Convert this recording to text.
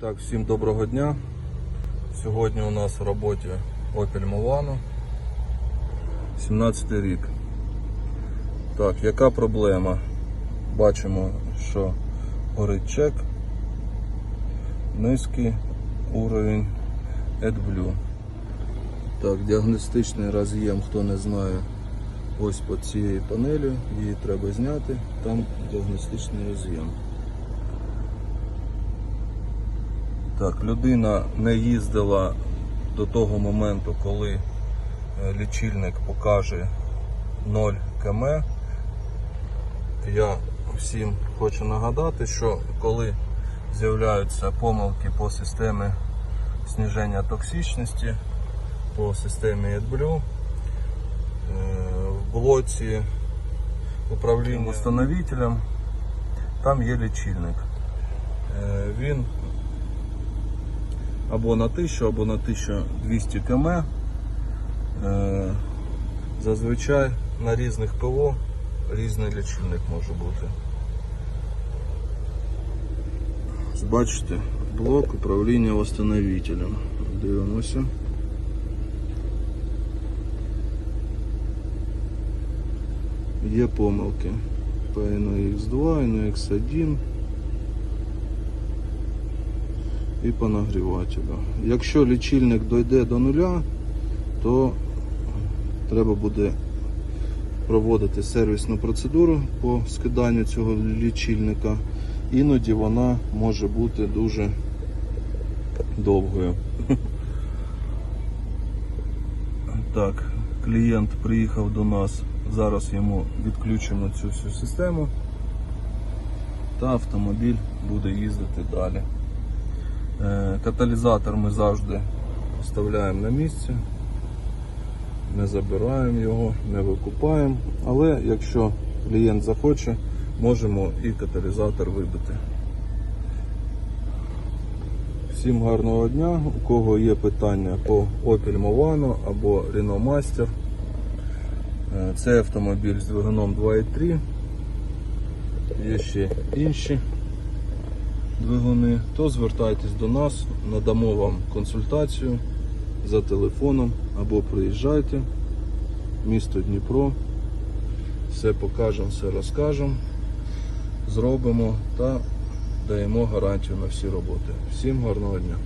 Так, всім доброго дня. Сьогодні у нас в роботі Opel Movano. 17 рік. Так, яка проблема? Бачимо, що горить чек. Низький уровень AdBlue. Так, діагностичний роз'єм, хто не знає, ось по цієї панелі, її треба зняти, там діагностичний роз'єм. Так, людина не їздила до того моменту, коли е, лічильник покаже 0 км. Я всім хочу нагадати, що коли з'являються помилки по системі зниження токсичності, по системі AdBlue, е, в блоці управління встановителем, там є лічильник. Е, Він або на 1000, або на 1200 км. Е, Зазвичай на різних ПО різний лічильник може бути. Бачите, блок управління восстановителем. Дивимося. Є помилки по NX2, NX1 і по нагрівателю. Якщо лічильник дойде до нуля, то треба буде проводити сервісну процедуру по скиданню цього лічильника. Іноді вона може бути дуже довгою. Так, клієнт приїхав до нас. Зараз йому відключимо цю всю систему та автомобіль буде їздити далі. Е, Каталізатор ми завжди вставляємо на місці, не забираємо його, не викупаємо, але якщо клієнт захоче, можемо і каталізатор вибити. Всім гарного дня. У кого є питання по Opel Movano або Renault Master. Е, Це автомобіль з двигуном 2.3. Є ще інші двигуни, то звертайтесь до нас, надамо вам консультацію за телефоном або приїжджайте місто Дніпро. Все покажемо, все розкажемо, зробимо та даємо гарантію на всі роботи. Всім гарного дня!